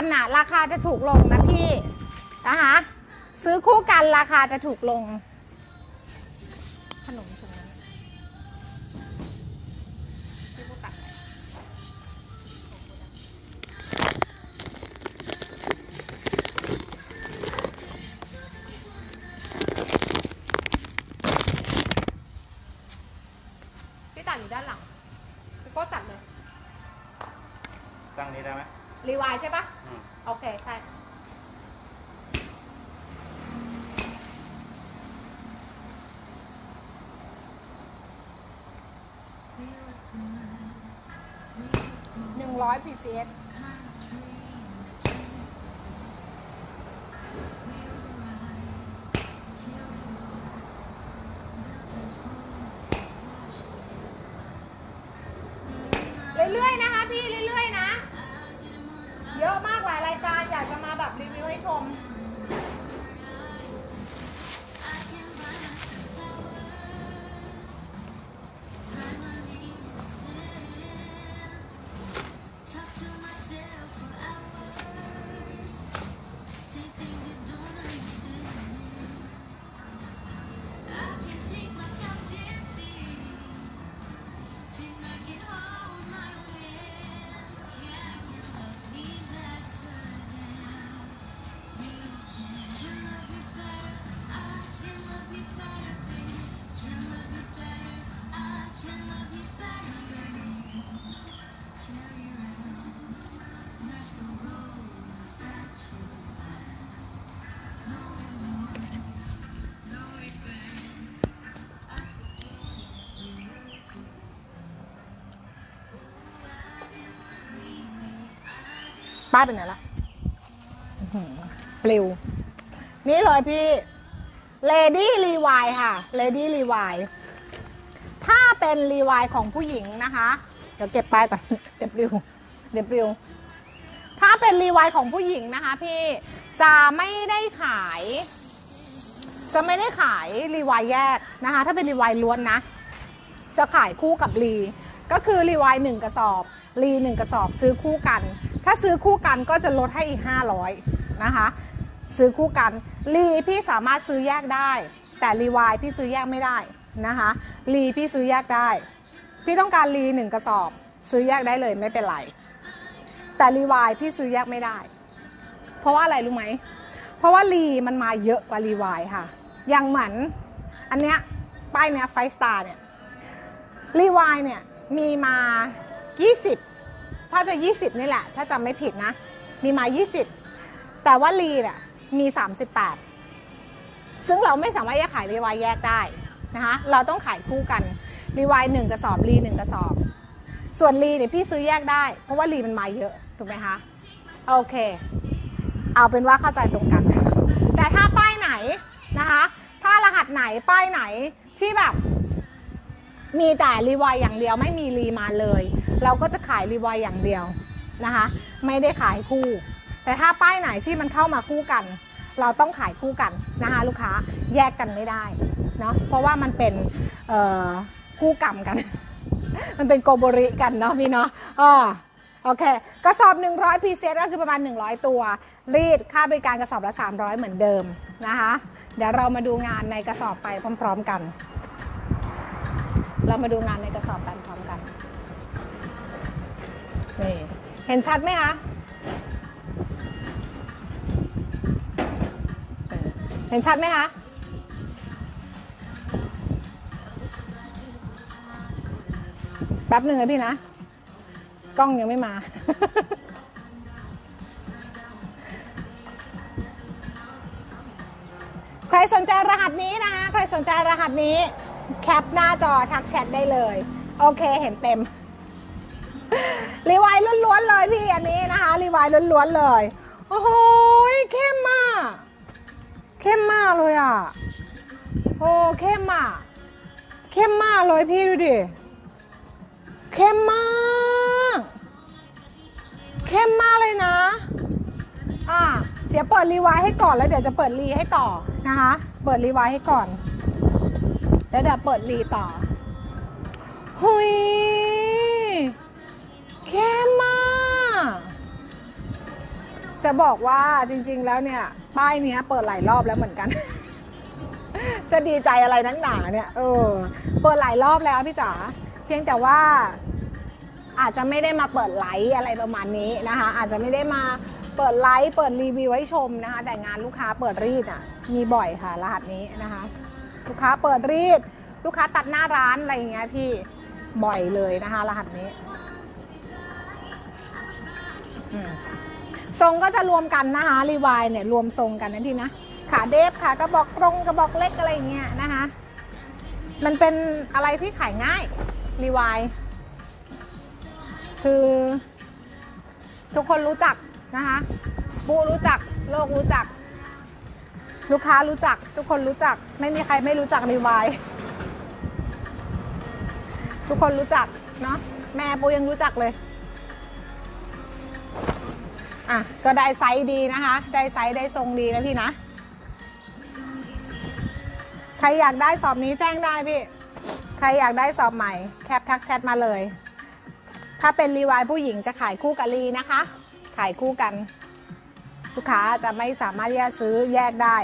กันน่ะ ราคาจะถูกลงนะพี่นะคะซื้อคู่กันราคาจะถูกลงายใช่ปะอืม โอเค ใช่ หนึ่งร้อย PCS ป้าเป็นไหนล่ะอื้อหือปลิว นี่เลยพี่ Lady Levi ค่ะ Lady Levi ถ้าเป็น Levi ของผู้หญิงนะคะ เดี๋ยวเก็บป้ายก่อนเดี๋ยวปลิวเดี๋ยวปลิว ถ้าเป็น Levi ของผู้หญิงนะคะพี่จะไม่ได้ขาย จะไม่ได้ขาย Levi แยกนะคะ ถ้าเป็น Levi ล้วนนะ จะขายคู่กับรี ก็คือรีวายหนึ่งกระสอบรีหนึ่งกระสอบซื้อคู่กัน ถ้าซื้อคู่กันก็จะลดให้อีก 500 นะคะ ซื้อคู่กันรีพี่สามารถซื้อแยกได้ แต่รีวายพี่ซื้อแยกไม่ได้นะคะรีพี่ซื้อแยกได้ พี่ต้องการรีหนึ่งกระสอบ ซื้อแยกได้เลยไม่เป็นไร แต่รีวายพี่ซื้อแยกไม่ได้ เพราะว่าอะไรรู้ไหม เพราะว่ารีมันมาเยอะกว่ารีวายค่ะ อย่างเหมือนอันเนี้ยป้ายเนี้ยไฟสตาร์เนี่ยรีวายเนี่ยมีมา 20 ถ้าจะ 20 นี่แหละ ถ้าจำไม่ผิดนะ มีมา 20 แต่ว่ารีเนี่ยมี 38 ซึ่งเราไม่สามารถแยกขายรีวายแยกได้นะคะ เราต้องขายคู่กันรีวายหนึ่งกระสอบรีหนึ่งกระสอบ ส่วนรีเนี่ยพี่ซื้อแยกได้ เพราะว่ารีมันมาเยอะถูกไหมคะโอเค เอาเป็นว่าเข้าใจตรงกัน แต่ถ้าป้ายไหนนะคะ ถ้ารหัสไหนป้ายไหนที่แบบมีแต่รีวายอย่างเดียวไม่มีรีมาเลย เราก็จะขายรีวายอย่างเดียวนะคะ ไม่ได้ขายคู่ แต่ถ้าป้ายไหนที่มันเข้ามาคู่กัน เราต้องขายคู่กันนะคะลูกค้าแยกกันไม่ได้เนาะเพราะว่ามันเป็นคู่กรรมกัน มันเป็นโกโบริกันเนาะพี่เนาะอ๋อโอเค กระสอบ 100พีเซก็คือประมาณ 100 ตัว รีดค่าบริการกระสอบละ 300 เหมือนเดิมนะคะ เดี๋ยวเรามาดูงานในกระสอบไปพร้อม ๆกัน เรามาดูงานในกระสอบกันพร้อม นี่เห็นชัดไหมคะเห็นชัดไหมคะแป๊บหนึ่งนะพี่นะ กล้องยังไม่มา ใครสนใจรหัสนี้นะคะ ใครสนใจรหัสนี้ แคปหน้าจอทักแชทได้เลย โอเคเห็นเต็ม รีไวายล้วนๆเลยพี่อันนี้นะคะ รีไวายล้วนๆเลย โอ้โหเข้มมากเข้มมากเลยอะโอ้เข้มอะเข้มมากเลยพี่ดูดิเข้มมากเข้มมากเลยนะอะเดี๋ยวเปิดรีไวายให้ก่อนแล้วเดี๋ยวจะเปิดรีให้ต่อนะคะ เปิดรีไวายให้ก่อนแล้วเดี๋ยวเปิดรีต่อหุย เข้มาก จะบอกว่าจริง ๆ แล้วเนี่ย ป้ายเนี้ยเปิดหลายรอบแล้วเหมือนกัน จะดีใจอะไรนักหนาเนี่ย เออ เปิดหลายรอบแล้วพี่จ๋า เพียงแต่ว่า อาจจะไม่ได้มาเปิดไลฟ์อะไรประมาณนี้นะคะ อาจจะไม่ได้มาเปิดไลฟ์เปิดรีวิวให้ชมนะคะ แต่งานลูกค้าเปิดรีดอะ มีบ่อยค่ะรหัสนี้นะคะ ลูกค้าเปิดรีด ลูกค้าตัดหน้าร้านอะไรอย่างเงี้ยพี่บ่อยเลยนะคะ รหัสนี้ ทรงก็จะรวมกันนะคะรีวายเนี่ยรวมทรงกันนะพี่นะขาเดฟขากระบอกตรงกระบอกเล็กอะไรเงี้ยนะคะ มันเป็นอะไรที่ขายง่ายรีวายคือ ทุกคนรู้จักนะคะปูรู้จักโลกรู้จัก ลูกค้ารู้จัก ทุกคนรู้จัก ไม่มีใครไม่รู้จักรีวายทุกคนรู้จักเนาะแม่ปูยังรู้จักเลย อะก็ได้ไซส์ดีนะคะ ได้ไซส์ได้ทรงดีนะพี่นะ ใครอยากได้สอบนี้แจ้งได้พี่ ใครอยากได้สอบใหม่ แคปทักแชทมาเลย ถ้าเป็นรีวายผู้หญิงจะขายคู่กับรีนะคะ ขายคู่กัน ลูกค้าจะไม่สามารถที่จะซื้อแยกได้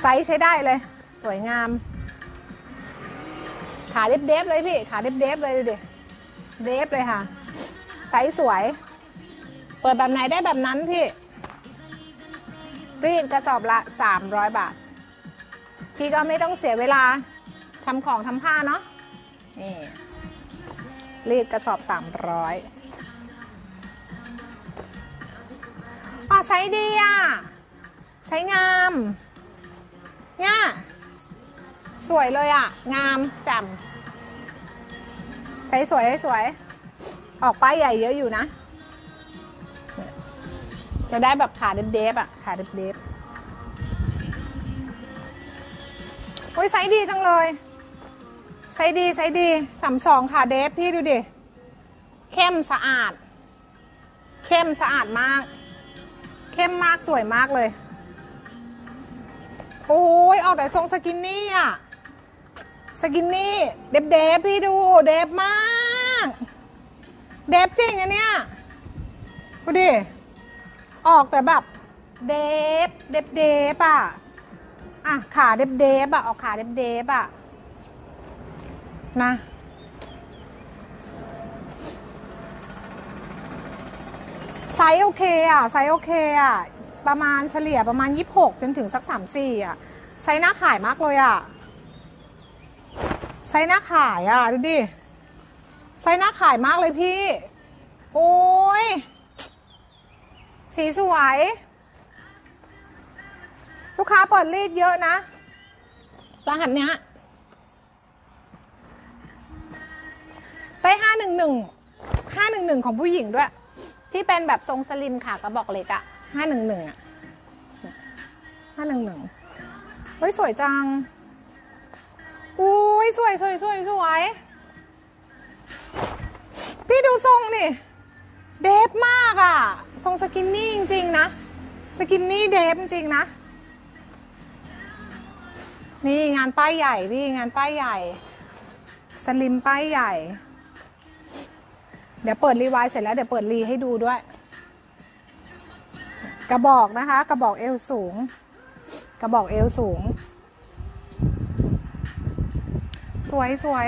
ไซส์ใช้ได้เลย สวยงาม ขาเดฟเดฟๆเลยพี่ ขาเดฟเดฟๆเลยดูดิ เดฟเลยค่ะ ซส์สวย เปิดแบบไหนได้แบบนั้นพี่ รีดกระสอบละ 300 บาท พี่ก็ไม่ต้องเสียเวลาทำของทำผ้าเนาะนี่รีดกระสอบ 300อ๋อไซส์ดีอะไซส์งามเนี่ยสวยเลยอะ งามจ่มไซส์สวยไซส์สวย ออกป้ายใหญ่เยอะอยู่นะ จะได้แบบขาเดฟๆอะ ขาเดฟๆโอ้ยไซส์ดีจังเลยไซส์ดีไซส์ดีสามสองขาเดฟพี่ดูดิ เข้มสะอาด เข้มสะอาดมาก เข้มมากสวยมากเลย โอ้ยออกแต่ทรงสกินนี่อะ สกินนี่ เดฟเดฟพี่ดู เดฟมาก เดฟจริงอันเนี้ยดูดิ ออกแต่แบบเดฟเดฟเดฟอะ อะ ขาเดฟเดฟอะ ออกขาเดฟเดฟอะ นะ ไซส์โอเคอะ ไซส์โอเคอะ ประมาณเฉลี่ยประมาณ 26 จนถึงสัก 34 อะ ไซส์หน้าขายมากเลยอะ ไซส์หน้าขายอะ ดูดิ ไซส์หน้าขายมากเลยพี่ โอ้ย สีสวย ลูกค้าเปิดรีดเยอะนะรหัสเนี้ยได้ห้าหนึ่งหนึ่งห้าหนึ่งหนึ่งของผู้หญิงด้วย ที่เป็นแบบทรงสลิมขากระบอกเล็กอะห้าหนึ่งหนึ่งอะห้าหนึ่งหนึ่งเฮ้ย สวยจัง อุ้ยสวยสวยสวยสวย พี่ดูทรงนี่ เดฟมากอะทรงสกินนี่จริงๆนะ สกินนี่เดฟจริงๆนะ นี่งานป้ายใหญ่พี่งานป้ายใหญ่ สลิมป้ายใหญ่ เดี๋ยวเปิดรีไวายเสร็จแล้วเดี๋ยวเปิดรีให้ดูด้วย กระบอกนะคะ กระบอกเอวสูง กระบอกเอวสูง สวยสวย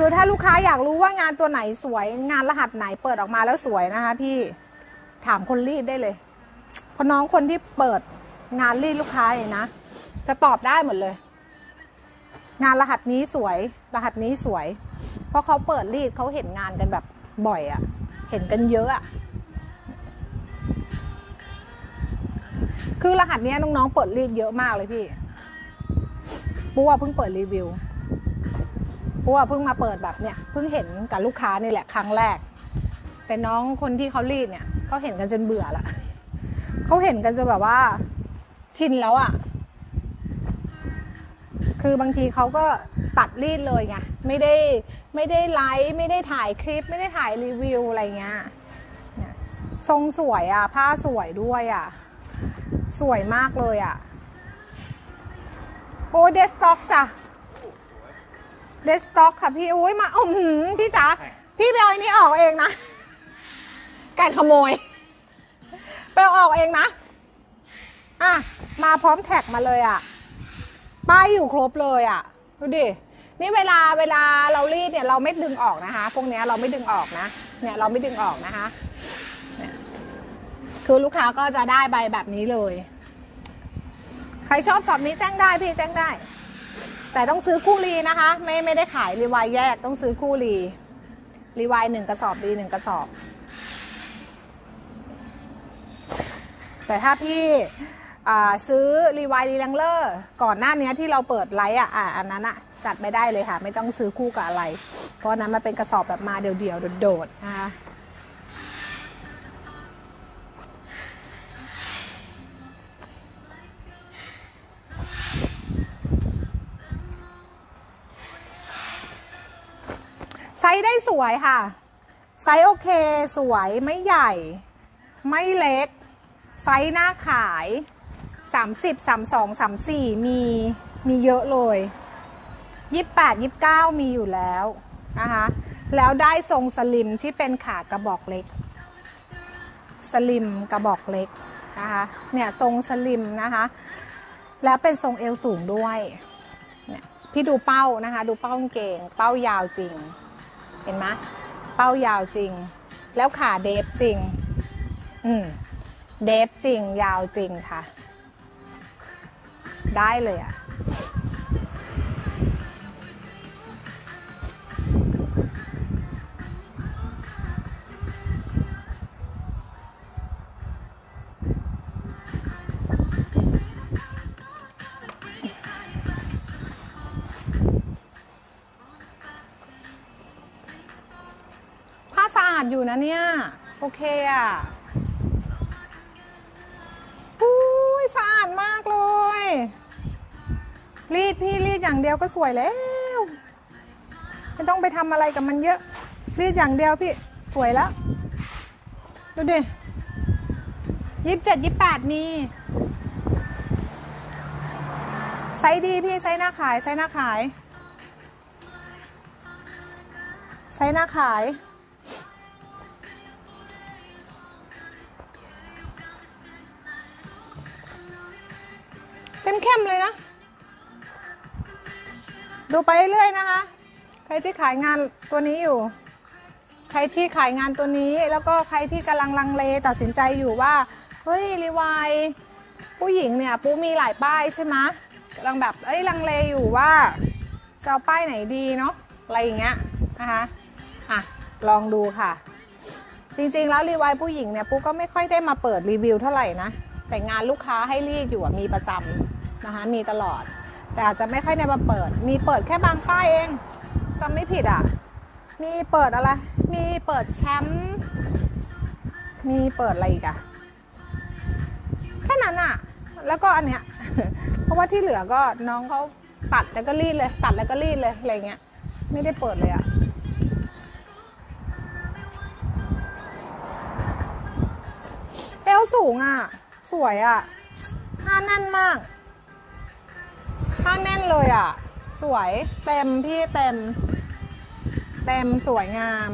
คือถ้าลูกค้าอยากรู้ว่างานตัวไหนสวย งานรหัสไหนเปิดออกมาแล้วสวยนะคะ พี่ถามคนรีดได้เลยเพราะน้องคนที่เปิดงานรีดลูกค้าเองนะจะตอบได้หมดเลย งานรหัสนี้สวย รหัสนี้สวย เพราะเขาเปิดรีดเขาเห็นงานกันแบบบ่อยอะ่ะ เห็นกันเยอะอะ่ะคือรหัสนี้น้องๆเปิดรีดเยอะมากเลยพี่ปูว่าเพิ่งเปิดรีวิว ปูว่าเพิ่งมาเปิดแบบเนี้ยเพิ่งเห็นกับลูกค้านี่แหละครั้งแรก แต่น้องคนที่เขารีดเนี่ยเขาเห็นกันจนเบื่อละเขาเห็นกันจนแบบว่าชินแล้วอะ่ะ คือบางทีเขาก็ตัดรีดเลยไงไม่ได้ไม่ได้ไลฟ์ไม่ได้ถ่ายคลิป ไม่ได้ถ่ายรีวิวอะไรเงี้ยทรงสวยอะ่ะ ผ้าสวยด้วยอะ่ะ สวยมากเลยอะ่ะโอเดสต็อกจ้ะ เดสต็อกค่ะพี่อุ้ยมาอือหือพี่จ๋าพี่ไปเอาไอ้นี้ออกเองนะ การขโมย ไปเอาออกเองนะ อะ มาพร้อมแท็กมาเลยอะ ป้ายอยู่ครบเลยอะ ดูดิ นี่เวลาเวลาเรารีดเนี่ยเราไม่ดึงออกนะคะ พวกเนี้ยเราไม่ดึงออกนะ เนี่ยเราไม่ดึงออกนะคะเนี่ยคือลูกค้าก็จะได้ใบแบบนี้เลย ใครชอบสอบนี้แจ้งได้พี่แจ้งได้ แต่ต้องซื้อคู่รีนะคะ ไม่ไม่ได้ขายรีวายแยกต้องซื้อคู่รีรีวายหนึ่งกระสอบดีหนึ่งกระสอบ แต่ถ้าพี่ซื้อรีวายรีแลงเลอร์ก่อนหน้านี้ที่เราเปิดไลฟ์อะอันนั้นอะจัดไม่ได้เลยค่ะ ไม่ต้องซื้อคู่กับอะไร เพราะนนั้นมันเป็นกระสอบแบบมาเดี่ยวๆโดดๆนะคะ ไซส์ได้สวยค่ะ ไซส์โอเค สวยไม่ใหญ่ ไม่เล็ก ไซส์หน้าขาย 30 32 34 มีมีเยอะเลย28 29 มีอยู่แล้วนะคะแล้วได้ทรงสลิมที่เป็นขากระบอกเล็ก สลิมกระบอกเล็กนะคะเนี่ยทรงสลิมนะคะ แล้วเป็นทรงเอวสูงด้วยเนี่ยพี่ดูเป้านะคะ ดูเป้ากางเกง เป้ายาวจริง เห็นไหมเป้ายาวจริง แล้วขาเดฟจริง อืมเดฟจริงยาวจริงค่ะ ได้เลยอะ่ะ นะเนี่ย โอเคอะอุ้ยสะอาดมากเลย รีดพี่รีดอย่างเดียวก็สวยแล้ว ไม่ต้องไปทำอะไรกับมันเยอะ รีดอย่างเดียวพี่ สวยแล้ว ดูดิยี่สิบเจ็ดยี่แปดมีไซส์ดีพี่ไซส์หน้าขายไซส์หน้าขายไซส์หน้าขาย เข้มๆเลยนะ ดูไปเรื่อยๆนะคะ ใครที่ขายงานตัวนี้อยู่ ใครที่ขายงานตัวนี้ แล้วก็ใครที่กำลังลังเลตัดสินใจอยู่ว่า เฮ้ยรีวายผู้หญิงเนี่ยปูมีหลายป้ายใช่ไหมกำลังแบบเอ้ยลังเลอยู่ว่าจะเอาป้ายไหนดีเนาะอะไรอย่างเงี้ยนะคะอะลองดูค่ะ จริงๆแล้วรีวายผู้หญิงเนี่ยปูก็ไม่ค่อยได้มาเปิดรีวิวเท่าไหร่นะแต่งานลูกค้าให้เรีดอยู่มีประจำ นะคะมีตลอด แต่อาจจะไม่ค่อยได้มาเปิด มีเปิดแค่บางป้ายเองจำไม่ผิดอะ มีเปิดอะไร มีเปิดแชมป์มีเปิดอะไรอีกอะแค่นั้นอะแล้วก็อันเนี้ย เพราะว่าที่เหลือก็น้องเขาตัดแล้วก็รีดเลย ตัดแล้วก็รีดเลยอะไรเงี้ย ไม่ได้เปิดเลยอะเอวสูงอะสวยอะผ้าแน่นมาก ผ้าแน่นเลยอะ สวยเต็มพี่เต็ม เต็มสวยงาม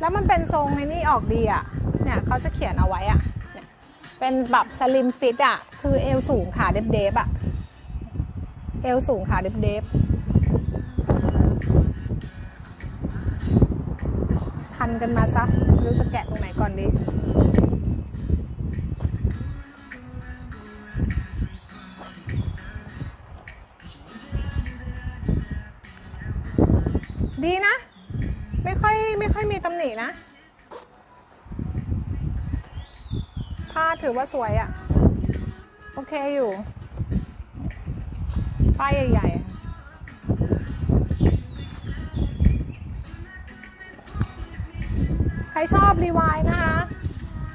แล้วมันเป็นทรงในนี่ออกดีอะ เนี่ยเขาจะเขียนเอาไว้อะเป็นแบบสลิมฟิตอะ คือเอวสูงขาเดฟเดฟอะ เอวสูงขาเดฟเดฟคันกันมาซะ รู้จะแกะตรงไหนก่อนดี ถือว่าสวยอะ่ะ โอเคอยู่ ป้ายใหญ่ๆ ใครชอบรีวายนะคะ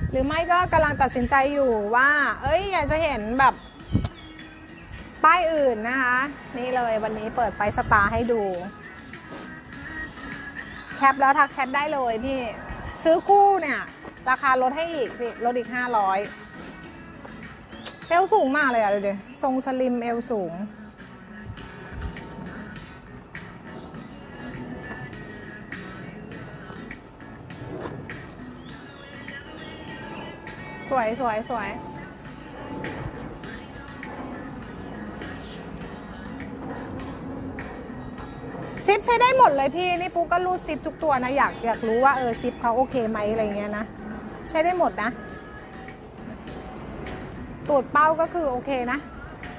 หรือไม่ก็กำลังตัดสินใจอยู่ว่า เอ้ย อยากจะเห็นแบบ ป้ายอื่นนะคะ นี่เลยวันนี้เปิดไฟสตาร์ให้ดู แคปแล้วทักแชทได้เลยพี่ ซื้อคู่เนี่ย ราคาลดให้อีกพี่ลดอีกห้าร้อยเอวสูงมากเลยอะดูดิทรงสลิมเอวสูง สวยสวยสวยซิปใช้ได้หมดเลยพี่ นี่ปุ๊กก็รูดซิปทุกตัวนะ อยากอยากรู้ว่าเออซิปเขาโอเคไหมอะไรเงี้ยนะ ใช้ได้หมดนะ ตูดเป้าก็คือโอเคนะ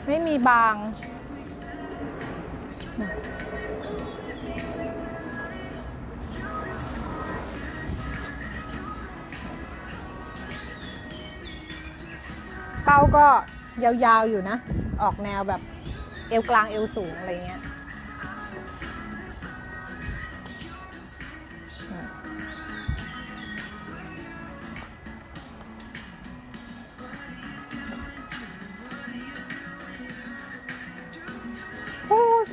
ไม่มีบาง เป้าก็ยาวๆอยู่นะ ออกแนวแบบเอวกลางเอวสูงอะไรเงี้ย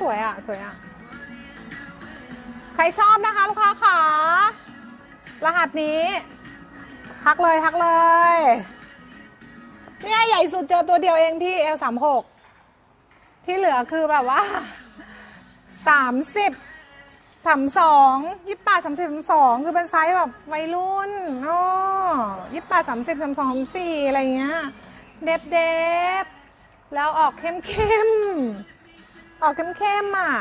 สวยอะ สวยอะ ใครชอบนะคะ ลูกค้าขารหัสนี้ ทักเลยทักเลย เนี่ยใหญ่สุดเจอตัวเดียวเองพี่ L สามหกที่เหลือคือแบบว่าสามสิบสามสองยี่ปดสามสิบสามสองคือเป็นไซส์แบบวัยรุ่นอ๋อยี่ปดสามสิบสามสองสี่อะไรเงี้ย เด็บเด็บแล้วออกเข้มเข้ม ออกเข้มเข้มๆอะ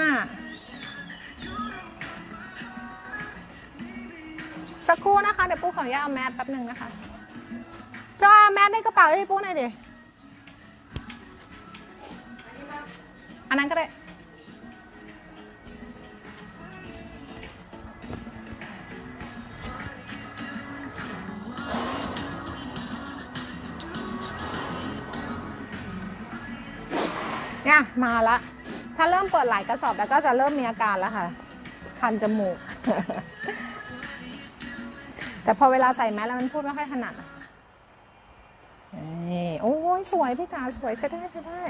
น่ะ สักครู่นะคะ เดี๋ยวปุ๊กขออนุญาตเอาแมสแป๊บหนึ่งนะคะก็แมสในกระเป๋าให้ปุ๊กหน่อยดิ อันนั้นก็ได้ เนี่ยมาละ ถ้าเริ่มเปิดหลายกระสอบแล้วก็จะเริ่มมีอาการแล้วค่ะ คันจมูก แต่พอเวลาใส่แมสแล้วมันพูดไม่ค่อยถนัดนี่โอ้ยสวยพี่จ๋าสวยใช้ได้ใช้ได้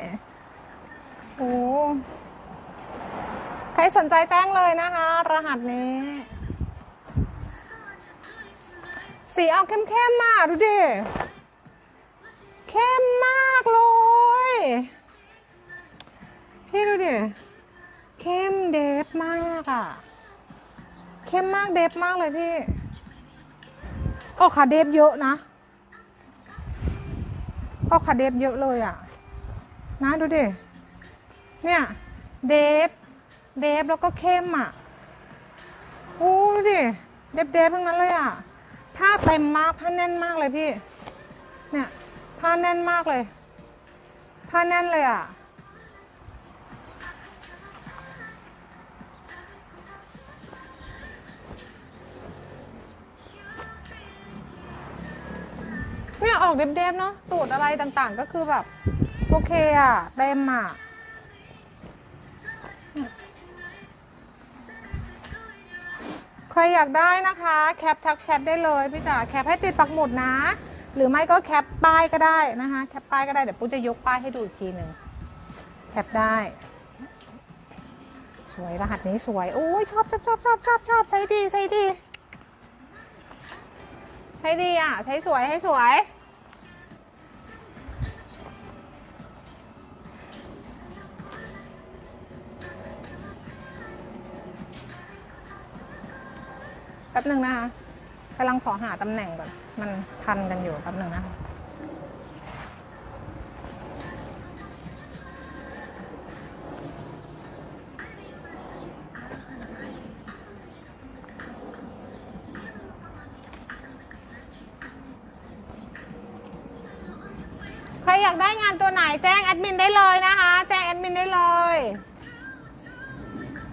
โอ้ใครสนใจแจ้งเลยนะคะ รหัสนี้ สีออกเข้มๆมากดูดิ เข้มมากเลย พี่ดูดิเข้มเดฟมากอะ่ะ เข้มมากเดฟมากเลยพี่ออกขาเดฟเยอะนะออกขาเดฟเยอะเลยอะ่ะ นะดูดิเนี่ยเดฟเดฟแล้วก็เข้มอะ่ะโอ้ดูดิเดฟเดฟทั้งนั้นเลยอะ่ะผ้าเต็มมากผ้าแน่นมากเลยพี่ เนี่ยผ้าแน่นมากเลยผ้าแน่นเลยอะ่ ออกเด็บๆเนาะตูดอะไรต่างๆ ก็คือแบบ โอเคอะเต็มอะใครอยากได้นะคะ แคปทักแชทได้เลยพี่จ๋าแคปให้ติดปักหมุดนะ หรือไม่ก็แคปป้ายก็ได้นะคะ แคปป้ายก็ได้ เดี๋ยวปุ๊จะยกป้ายให้ดูอีกทีหนึ่งแคปได้ สวยรหัสนี้สวย โอ้ยชอบชอบชอบชอบชอบชอบใช้ดีใช้ดีใช้ดีอะใช้สวยให้สวย ป๊บหนึ่งนะคะกำลังขอหาตำแหน่งก่อนมันทันกันอยู่แป๊บหนึ่งนะคะ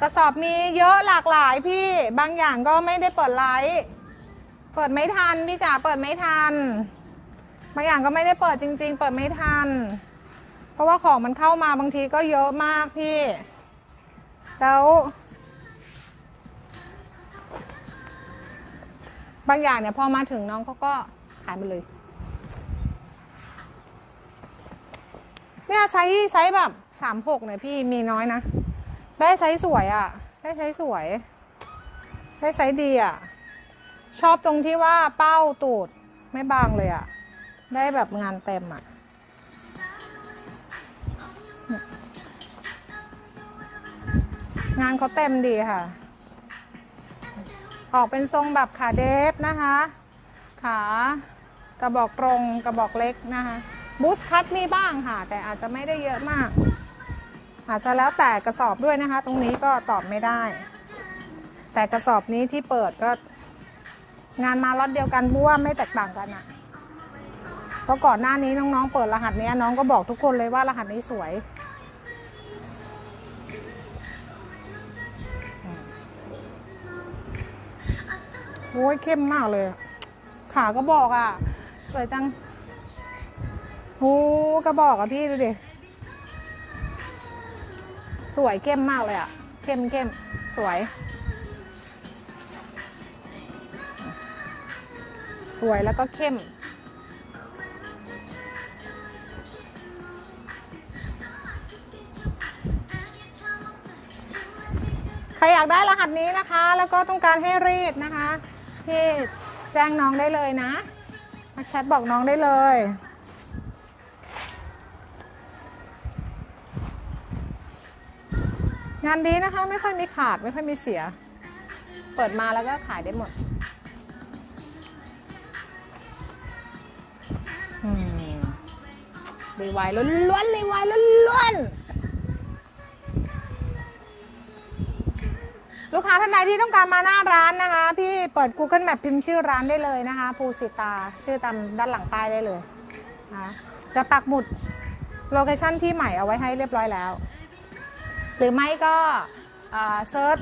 ระสอบมีเยอะหลากหลายพี่ บางอย่างก็ไม่ได้เปิดไลฟ์เปิดไม่ทันพี่จ๋าเปิดไม่ทัน บางอย่างก็ไม่ได้เปิดจริง ๆ เปิดไม่ทัน เพราะว่าของมันเข้ามาบางทีก็เยอะมากพี่ แล้ว บางอย่างเนี่ยพอมาถึงน้องเขาก็ขายไปเลย เนี่ยไซส์ไซส์แบบสามหกเนี่ยพี่มีน้อยนะ ได้ไซส์สวยอะ่ะ ได้ไซส์สวย ได้ไซส์ดีอะ่ะ ชอบตรงที่ว่าเป้าตูดไม่บางเลยอะ่ะ ได้แบบงานเต็มอะ่ะ งานเขาเต็มดีค่ะ ออกเป็นทรงแบบขาเดฟนะคะ ขากระบอกตรงกระบอกเล็กนะคะ บูสคัตมีบ้างค่ะ แต่อาจจะไม่ได้เยอะมาก อาจจะแล้วแต่กระสอบด้วยนะคะ ตรงนี้ก็ตอบไม่ได้ แต่กระสอบนี้ที่เปิดก็ งานมาล็อตเดียวกันเพราะว่าไม่แตกต่างกันอะเพราะก่อนหน้านี้น้องๆเปิดรหัสนี้น้องก็บอกทุกคนเลยว่ารหัสนี้สวยโอ้ยเข้มมากเลย ขาก็บอกอะ สวยจังโอ้กระบอกอะพี่ดูดิ สวยเข้มมากเลยอะเข้มเข้มสวย สวยแล้วก็เข้ม ใครอยากได้รหัสนี้นะคะ แล้วก็ต้องการให้รีดนะคะที่แจ้งน้องได้เลยนะแชทบอกน้องได้เลย งานดีนะคะไม่ค่อยมีขาดไม่ค่อยมีเสีย เปิดมาแล้วก็ขายได้หมดอืมรีไวายล้วนๆรีไวายล้วนๆลูกค้าท่านใดที่ต้องการมาหน้าร้านนะคะ พี่เปิด Google Map พิมพ์ชื่อร้านได้เลยนะคะ ภูสิตาชื่อตามด้านหลังป้ายได้เลยนะจะปักหมุดโลเคชั่นที่ใหม่เอาไว้ให้เรียบร้อยแล้ว หรือไม่ก็เซิร์ช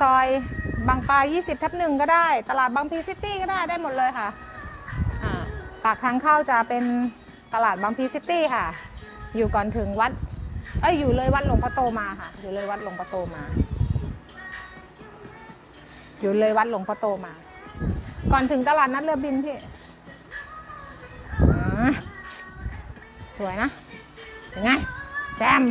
ซอยบางปลา 20 ทับหนึ่งก็ได้ ตลาดบางพีซิตี้ก็ได้ได้หมดเลยค่ะอ่าปากทางเข้าจะเป็นตลาดบางพีซิตี้ค่ะ อยู่ก่อนถึงวัด เอ้ยอยู่เลยวัดหลวงพ่อโตมาค่ะ อยู่เลยวัดหลวงพ่อโตมา อยู่เลยวัดหลวงพ่อโตมา ก่อนถึงตลาดนัดเรือบินพี่อ่าสวยนะ เป็นไง แจม